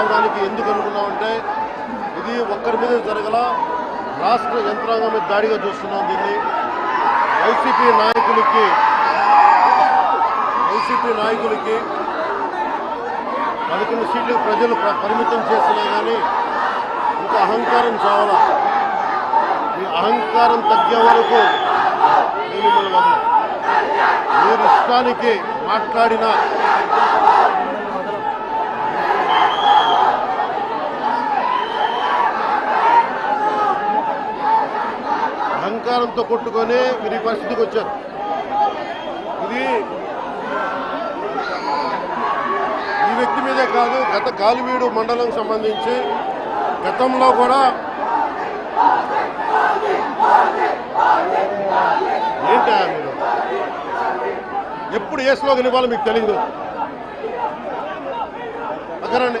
ఎందుకు అనుకున్నామంటే ఇది ఒక్కరి మీద జరగల రాష్ట్ర యంత్రాంగం మీద దాడిగా చూస్తున్నాం దీన్ని. వైసీపీ నాయకులకి వైసీపీ నాయకులకి పదకొండు సీట్లు ప్రజలు పరిమితం చేసినా కానీ ఇంకా అహంకారం చావాలా. మీ అహంకారం తగ్గే వరకు నేను మిమ్మల్ని మీరు ఇష్టానికి మాట్లాడిన అహంకారంతో కొట్టుకొని మీరు ఈ పరిస్థితికి వచ్చారు. ఇది ఈ వ్యక్తి మీదే కాదు గత గాలివీడు మండలం సంబంధించి గతంలో కూడా ఏంటా మీరు ఎప్పుడు ఏ స్లోగన్ ఇవ్వాలో మీకు తెలియదు అక్కరండి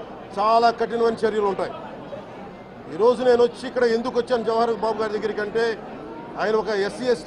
చాలా కఠినమైన చర్యలు ఉంటాయి. ఈరోజు నేను వచ్చి ఇక్కడ ఎందుకు వచ్చాను జవహర్ బాబు గారి దగ్గరికి అంటే ఆయన ఒక ఎస్సీ